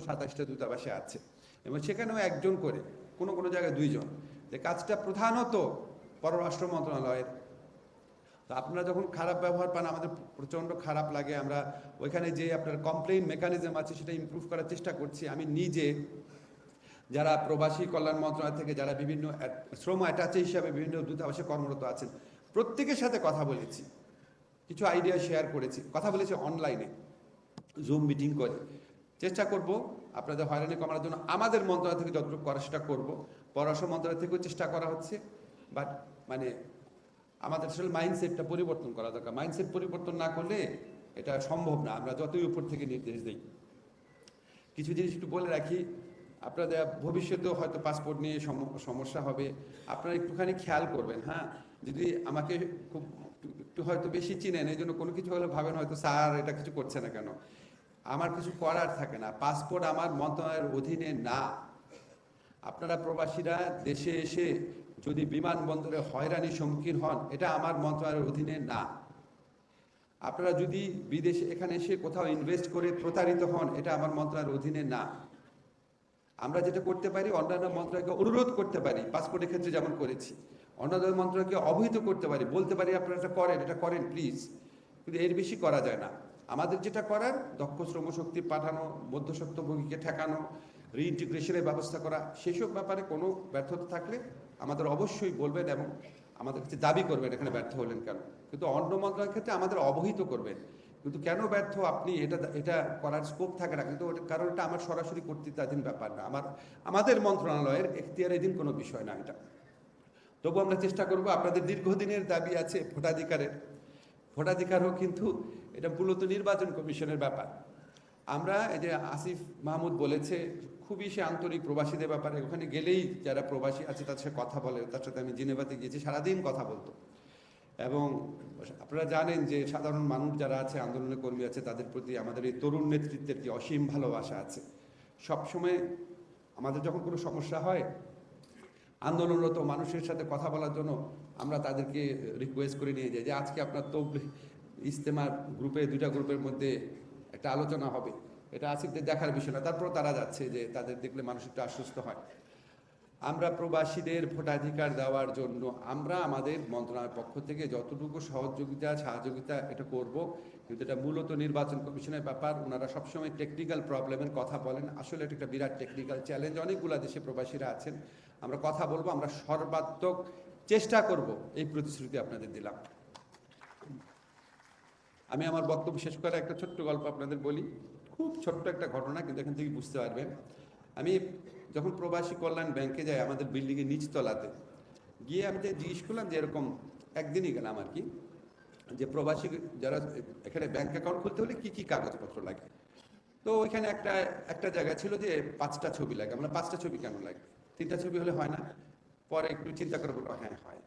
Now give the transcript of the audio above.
সাতাশটা দূতাবাসে আছে। এবং সেখানেও একজন করে, কোনো কোনো জায়গায় দুইজন। যে কাজটা প্রধানত পররাষ্ট্র মন্ত্রণালয়ের। তো আপনারা যখন খারাপ ব্যবহার পান, আমাদের প্রচণ্ড খারাপ লাগে, আমরা ওইখানে যে আপনার কমপ্লেইন মেকানিজম আছে, সেটা ইমপ্রুভ করার চেষ্টা করছি। আমি নিজে, যারা প্রবাসী কল্যাণ মন্ত্রণালয় থেকে যারা বিভিন্ন শ্রম অ্যাটাচে হিসাবে বিভিন্ন দূতাবাসে কর্মরত আছেন, প্রত্যেকের সাথে কথা বলেছি। কিছু আইডিয়া শেয়ার করেছি। কথা বলেছি অনলাইনে জুম মিটিং করে। চেষ্টা করব আপনাদের হয়রানি কমানোর জন্য আমাদের মন্ত্রণালয় থেকে যতটুকু করা সেটা করব। পররাষ্ট্র মন্ত্রণালয় থেকেও চেষ্টা করা হচ্ছে বাট মানে আমাদের আসলে মাইন্ডসেটটা পরিবর্তন করা দরকার। মাইন্ডসেট পরিবর্তন না করলে এটা সম্ভব না। আমরা যতই উপর থেকে নির্দেশ দিই। কিছু জিনিস একটু বলে রাখি, আপনাদের ভবিষ্যতেও হয়তো পাসপোর্ট নিয়ে সমস্যা হবে। আপনারা একটুখানি খেয়াল করবেন হ্যাঁ? যদি আমাকে খুব একটু- হয়তো বেশি চিনেন এই জন্য কোনো কিছু হলে ভাবেন হয়তো স্যার এটা কিছু করছে না কেন। আমার কিছু করার থাকে না পাসপোর্ট আমার মন্ত্রণালয়ের অধীনে না। আপনারা প্রবাসীরা দেশে এসে যদি বিমানবন্দরে হয়রানির সম্মুখীন হন, এটা আমার মন্ত্রণালয়ের অধীনে না। আপনারা যদি বিদেশে, এখানে এসে কোথাও ইনভেস্ট করে প্রতারিত হন, এটা আমার মন্ত্রণালয়ের অধীনে না। আমরা যেটা করতে পারি, অন্যান্য মন্ত্রণালয়কে অনুরোধ করতে পারি পাসপোর্টের ক্ষেত্রে যেমন করেছি। অন্যান্য মন্ত্রণালয়কে অবহিত করতে পারি, বলতে পারি, আপনারা এটা করেন এটা করেন প্লিজ কিন্তু এর বেশি করা যায় না। আমাদের যেটা করার, দক্ষ শ্রমশক্তি পাঠানো, মধ্যস্বত্বভোগীকে ঠেকানো রিইন্টিগ্রেশনের ব্যবস্থা করা, সেসব ব্যাপারে কোনো ব্যর্থতা থাকলে আমাদের অবশ্যই বলবেন এবং আমাদের কাছে দাবি করবেন এখানে ব্যর্থ হলেন কেন। কিন্তু অন্য মন্ত্রণালয়ের ক্ষেত্রে আমাদের অবহিত করবেন। কিন্তু কেন ব্যর্থ? আপনি এটা এটা করার স্কোপ থাকে না। কিন্তু কারণ এটা আমার সরাসরি কর্তৃত্বাধীন ব্যাপার না। আমার, আমাদের মন্ত্রণালয়ের এখতিয়ারাধীন কোনো বিষয় না এটা। তবু আমরা চেষ্টা করব, আপনাদের দীর্ঘদিনের দাবি আছে ভোটাধিকারের। ভোটাধিকারও কিন্তু এটা মূলত নির্বাচন কমিশনের ব্যাপার। আমরা এই যে আসিফ মাহমুদ বলেছে, খুবই সে আন্তরিক প্রবাসীদের ব্যাপারে, ওখানে গেলেই যারা প্রবাসী আছে তার সাথে কথা বলে, তার সাথে আমি জেনেভাতে গিয়েছি, সারাদিন কথা বলতো। এবং আপনারা জানেন যে সাধারণ মানুষ যারা আছে, আন্দোলনের কর্মী আছে, তাদের প্রতি আমাদের এই তরুণ নেতৃত্বের কি অসীম ভালোবাসা আছে। সবসময় আমাদের যখন কোনো সমস্যা হয় আন্দোলনরত মানুষের সাথে কথা বলার জন্য আমরা তাদেরকে রিকোয়েস্ট করে নিয়ে যাই যে আজকে আপনার তো ইজতেমার গ্রুপে দুইটা গ্রুপের মধ্যে একটা আলোচনা হবে। এটা আসিফদের দেখার বিষয় না তারপর তারা যাচ্ছে যে তাদের দেখলে মানুষ একটু আশ্বস্ত হয়। আমরা প্রবাসীদের ভোটাধিকার দেওয়ার জন্য আমরা আমাদের মন্ত্রণালয়ের পক্ষ থেকে যতটুকু সহযোগিতা সহযোগিতা এটা করব। কিন্তু এটা মূলত নির্বাচন কমিশনের ব্যাপার। ওনারা সবসময় টেকনিক্যাল প্রবলেমের কথা বলেন। আসলে এটা একটা বিরাট টেকনিক্যাল চ্যালেঞ্জ অনেকগুলো দেশে প্রবাসীরা আছেন। আমরা কথা বলব, আমরা সর্বাত্মক চেষ্টা করব এই প্রতিশ্রুতি আপনাদের দিলাম। আমি আমার বক্তব্য শেষ করে একটা ছোট্ট গল্প আপনাদের বলি। খুব ছোট্ট একটা ঘটনা, কিন্তু এখান থেকে বুঝতে পারবেন। আমি যখন প্রবাসী কল্যাণ ব্যাংকে যায় আমাদের বিল্ডিংয়ের নিচতলাতে গিয়ে আমি যে জিজ্ঞেস করলাম যে এরকম একদিনই গেলাম আর কি, যে প্রবাসী যারা এখানে ব্যাংক অ্যাকাউন্ট খুলতে হলে কি কি কাগজপত্র লাগে? তো ওইখানে একটা একটা জায়গা ছিল যে পাঁচটা ছবি লাগে, আমরা পাঁচটা ছবি কেন লাগে তিনটা ছবি হলে হয় না? পরে একটু চিন্তা করে হ্যাঁ হয়।